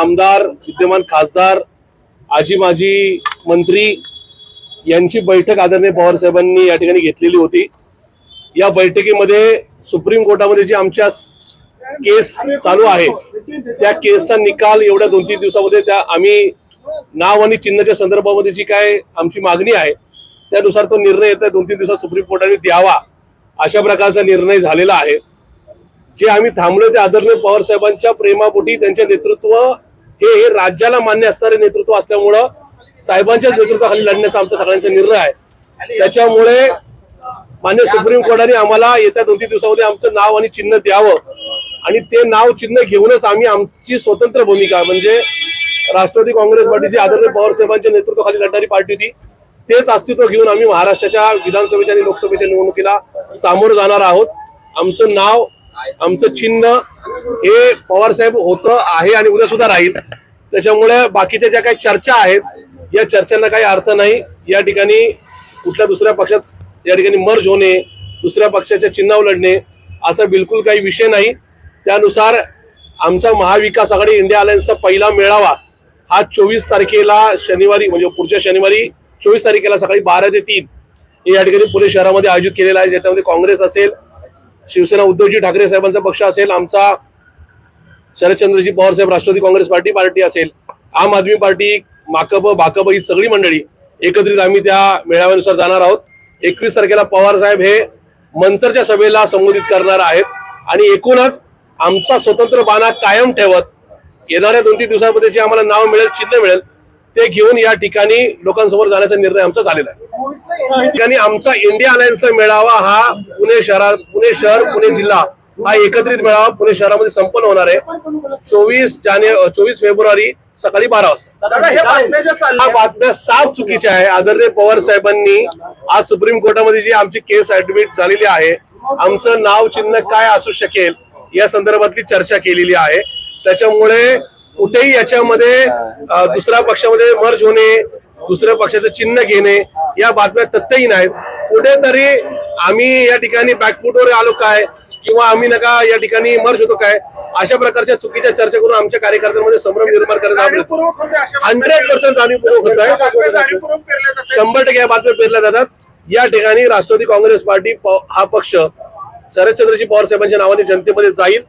आमदार विद्यमान खासदार आजी माजी मंत्री यांची बैठक आदरणीय पवार साहेबांनी या ठिकाणी घेतलेली होती. या बैठकीमध्ये सुप्रीम कोर्टामध्ये जी आमच्या केस चालू आहे त्या केसचा निकाल एवढ्या दोन तीन दिवसामध्ये त्या आम्ही नाव आणि चिन्हाच्या संदर्भामध्ये जी काय आमची मागणी आहे त्यानुसार तो निर्णय येत्या दोन तीन दिवसात सुप्रीम कोर्टाने द्यावा अशा प्रकारचा निर्णय झालेला आहे. जे आम्ही थांबलो ते आदरणीय पवार साहेबांच्या प्रेमापोटी त्यांच्या नेतृत्व हे हे राज्याला मान्य असणारे नेतृत्व असल्यामुळं साहेबांच्याच नेतृत्वाखाली लढण्याचा आमचा सगळ्यांचा निर्णय आहे. त्याच्यामुळे मान्य सुप्रीम कोर्टाने आम्हाला येत्या दोन तीन दिवसामध्ये आमचं नाव आणि चिन्ह द्यावं. आणि ते नाव चिन्ह घेऊनच आम्ही आमची स्वतंत्र भूमिका म्हणजे राष्ट्रवादी काँग्रेस पार्टीची आदरणीय पवार साहेबांच्या नेतृत्वाखाली लढणारी पार्टी होती. तेच अस्तित्व घेऊन आम्ही महाराष्ट्राच्या विधानसभेच्या आणि लोकसभेच्या निवडणुकीला सामोरं जाणार आहोत. आमचं नाव आमचं चिन्ह हे पवार साहेब होतं आहे आणि उद्या सुद्धा राहील. त्याच्यामुळे बाकीच्या ज्या काही चर्चा आहेत या चर्चांना काही अर्थ नाही. या ठिकाणी कुठल्या दुसऱ्या पक्षात या ठिकाणी मर्ज होणे दुसऱ्या पक्षाच्या चिन्हावर लढणे असा बिलकुल काही विषय नाही. त्यानुसार आमचा महाविकास आघाडी इंडिया अलायन्सचा पहिला मेळावा हा चोवीस तारखेला शनिवारी म्हणजे पुढच्या शनिवारी चोवीस तारखेला सकाळी बारा ते तीन या ठिकाणी पुणे शहरामध्ये आयोजित केलेला आहे. ज्याच्यामध्ये काँग्रेस असेल शिवसेना उद्धवजी ठाकरे साहेबांचा पक्ष असेल आमचा शरदचंद्रजी पवार साहेब राष्ट्रवादी काँग्रेस पार्टी पार्टी असेल आम आदमी पार्टी माकप भाकप ही सगळी मंडळी एकत्रित आम्ही त्या मेळाव्यानुसार जाणार आहोत. एकवीस तारखेला पवार साहेब हे मंचरच्या सभेला संबोधित करणार आहेत आणि एकूणच आमचा स्वतंत्र बाणा कायम ठेवत येणाऱ्या दोन तीन दिवसांमध्ये जे आम्हाला नाव मिळेल चिन्ह मिळेल ते घेऊन या ठिकाणी लोकांसमोर जाण्याचा निर्णय आमचा झालेला आहे. ठिकाणी आमचा इंडिया अलायन्सचा मेळावा हा पुणे शहरात पुणे शहर पुणे जिल्हा हा एकत्रित मेळावा पुणे शहरामध्ये संपन्न होणार आहे. चोवीस जानेवारी चोवीस फेब्रुवारी सकाळी बारा वाजता. हे बातम्या साफ चुकीच्या आहे. आदरणीय पवार साहेबांनी आज सुप्रीम कोर्टामध्ये जी आमची केस ऍडमिट झालेली आहे आमचं नाव चिन्ह काय असू शकेल या संदर्भातली चर्चा केलेली आहे. त्याच्यामुळे कुठेही याच्यामध्ये दुसऱ्या पक्षामध्ये मर्ज होणे दुसऱ्या पक्षाचं चिन्ह घेणे या बातम्या तथ्यही नाहीत कुठेतरी आम्ही या ठिकाणी बॅकफुटवर आलो काय? किंवा आम्ही नका या ठिकाणी मर्ज होतो काय? अशा प्रकारच्या चुकीच्या चर्चा करून आमच्या कार्यकर्त्यांमध्ये संभ्रम निर्माण करायचा हंड्रेड पर्सेंट जाणीवपूर्वक होत आहे शंभर टक्के या बातम्या पेरल्या जातात. या ठिकाणी राष्ट्रवादी काँग्रेस पार्टी हा पक्ष शरदचंद्रजी पवार साहेबांच्या नावाने जनतेमध्ये जाईल.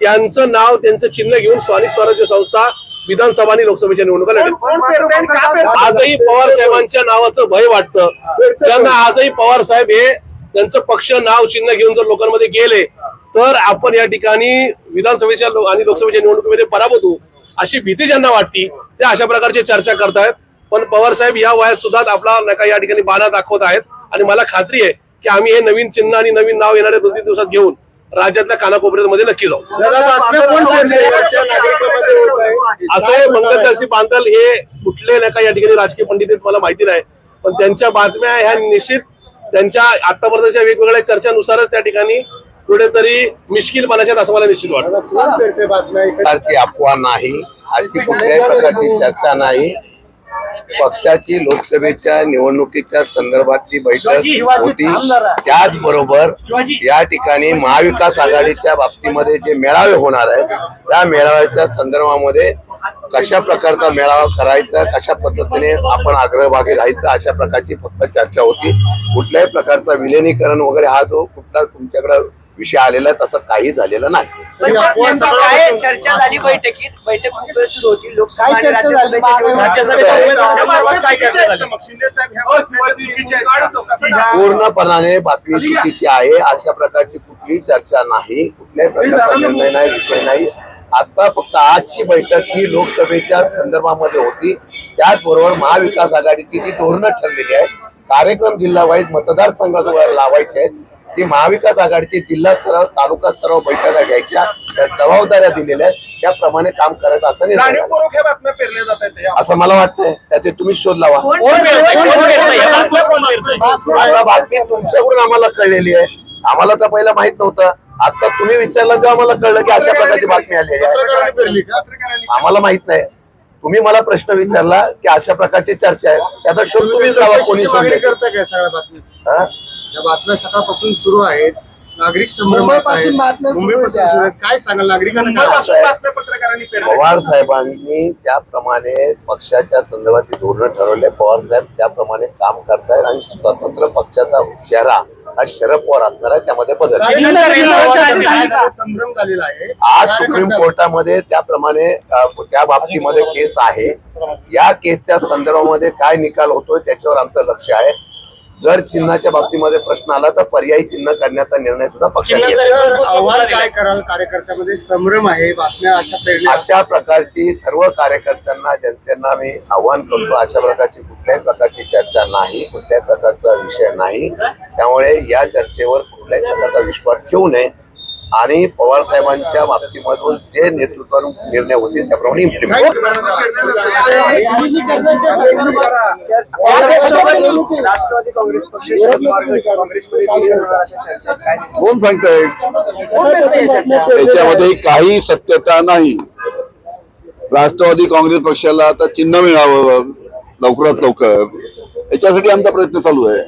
त्यांचं नाव त्यांचं चिन्ह घेऊन स्थानिक स्वराज्य संस्था विधानसभा आणि लोकसभेच्या निवडणुका लढेल? आजही पवार साहेबांच्या नावाचं भय वाटतं. त्यांना आजही पवार साहेब हे त्यांचं पक्ष नाव चिन्ह घेऊन जर लोकांमध्ये गेले तर आपण या ठिकाणी विधानसभेच्या लो- आणि लोकसभेच्या निवडणुकीमध्ये पराभूत होऊ अशी भीती ज्यांना वाटती ते अशा प्रकारची चर्चा करतायत. पण पवार साहेब या वयात सुद्धा आपला नका या ठिकाणी बाणा दाखवत आहेत. आणि मला खात्री आहे की आम्ही हे नवीन चिन्ह आणि नवीन नाव येणाऱ्या दोन तीन दिवसात घेऊन राज्यातल्या कानाकोपऱ्यामध्ये नक्की जाऊ. दादा बातम्या कोण पेरते वरच्या नागरिकांमध्ये होत आहे. असं हे मंगलदर्शी बांधल हे कुठले नाही का या ठिकाणी राजकीय पंडित आहेत मला माहिती नाही. पण त्यांच्या बातम्या ह्या निश्चित त्यांच्या आतापर्यंतच्या वेगवेगळ्या चर्चानुसारच त्या ठिकाणी कुठेतरी मिश्किलपणाच्या असं मला निश्चित वाटतं. अफवा नाही अशी कुठल्याही प्रकारची चर्चा नाही. पक्षाची लोकसभेच्या निवडणुकीच्या संदर्भातली बैठक होती. त्याचबरोबर या ठिकाणी महाविकास आघाडीच्या बाबतीमध्ये जे मेळावे होणार आहेत त्या मेळाव्याच्या संदर्भामध्ये कशा प्रकारचा मेळावा करायचा कशा पद्धतीने आपण अग्रभागी राहायचं अशा प्रकारची फक्त चर्चा होती. कुठल्याही प्रकारचा विलिनीकरण वगैरे हा जो कुठला तुमच्याकडे विषय आलेला आहे तसं काही झालेलं नाही. काय. चर्चा झाली बैठकीत. बैठक खूप वेळ सुरू होती? लोकसभा आणि? राज्यसभेच्या निवडणुका- पूर्णपणाने बातमी चुकीची आहे. अशा प्रकारची कुठलीही चर्चा नाही. कुठल्याही प्रकारचा निर्णय नाही विषय नाही. आता फक्त आजची बैठक ही लोकसभेच्या संदर्भामध्ये होती. त्याचबरोबर महाविकास आघाडीची जी धोरणं ठरलेली आहेत कार्यक्रम जिल्हा वाईज मतदारसंघावर लावायचे आहेत ती महाविकास आघाडीची जिल्हा स्तरावर तालुका स्तरावर बैठका घ्यायच्या त्या जबाबदाऱ्या दिलेल्या आहेत. त्याप्रमाणे काम करायचं असं ह्या. असं मला वाटतंय. त्याचे तुम्ही शोध लावा. बातमी तुमच्याकडून आम्हाला कळलेली आहे. आम्हाला तर पहिलं माहीत नव्हतं. आता तुम्ही विचारलं तेव्हा आम्हाला कळलं की अशा प्रकारची बातमी आलेली आहे. पत्रकारांनी पेरली का? पत्रकारांनी आम्हाला माहीत नाही. तुम्ही मला प्रश्न विचारला की अशा प्रकारची चर्चा आहे. त्याचा शोध तुम्हीच लावा कोणी मागणी सोडले. करता काय सगळ्या बातम्या हा? या बातम्या सकाळपासून सुरू आहेत. नागरिक संभ्रमात काय सांगाल? नागरिकांना पवार साहेबांनी त्याप्रमाणे पक्षाच्या संदर्भातली धोरणं ठरवले. पवार साहेब त्याप्रमाणे काम करतायत आणि स्वतंत्र पक्षाचा चेहरा हा शरद पवार असणार आहे त्यामध्ये बदल. संभ्रम झालेला आहे. आज सुप्रीम कोर्टामध्ये त्याप्रमाणे त्या बाबतीमध्ये केस आहे. या केसच्या संदर्भामध्ये काय निकाल होतोय त्याच्यावर आमचं लक्ष आहे. जर चिन्हाच्या बाबतीमध्ये प्रश्न आला तर पर्यायी चिन्ह करण्याचा निर्णय सुद्धा पक्षाने आव्हान काय कराल कार्यकर्त्यामध्ये? संभ्रम आहे बातम्या अशा अशा प्रकारची सर्व कार्यकर्त्यांना जनतेना मी आव्हान करतो. अशा प्रकारची कुठल्याही प्रकारची चर्चा नाही कुठल्याही प्रकारचा विषय नाही. त्यामुळे या चर्चेवर कुठल्याही प्रकारचा विश्वास ठेवू नये. आणि पवार साहेबांच्या बाबतीमधून जे नेतृत्व निर्णय होतील त्याप्रमाणे इम्प्लिमेंट राष्ट्रवादी काँग्रेस पक्ष कोण सांगताय? त्याच्यामध्ये काही सत्यता नाही. राष्ट्रवादी काँग्रेस पक्षाला आता चिन्ह मिळावं लवकरात लवकर. याच्यासाठी आमचा प्रयत्न चालू आहे.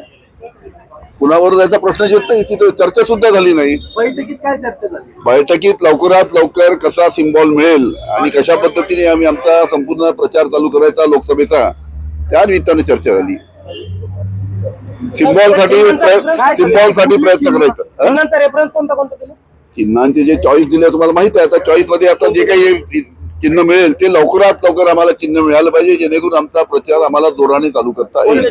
कुणावर जायचा प्रश्न येत नाही तिथे चर्चा सुद्धा झाली नाही. बैठकीत काय चर्चा झाली? बैठकीत लवकरात लवकर कसा सिम्बॉल मिळेल आणि कशा पद्धतीने आम्ही आमचा संपूर्ण प्रचार चालू करायचा लोकसभेचा त्या निमित्ताने चर्चा झाली. सिम्बॉलसाठी सिम्बॉलसाठी प्रयत्न करायचा? नंतर रेफरन्स कोणता कोणता केलं? चिन्हांचे जे चॉईस दिले तुम्हाला माहीत आहे आता चॉईसमध्ये आता जे काही चिन्ह मिळेल ते लवकरात लवकर आम्हाला चिन्ह मिळालं पाहिजे जेणेकरून आमचा प्रचार आम्हाला जोराने चालू करता येईल.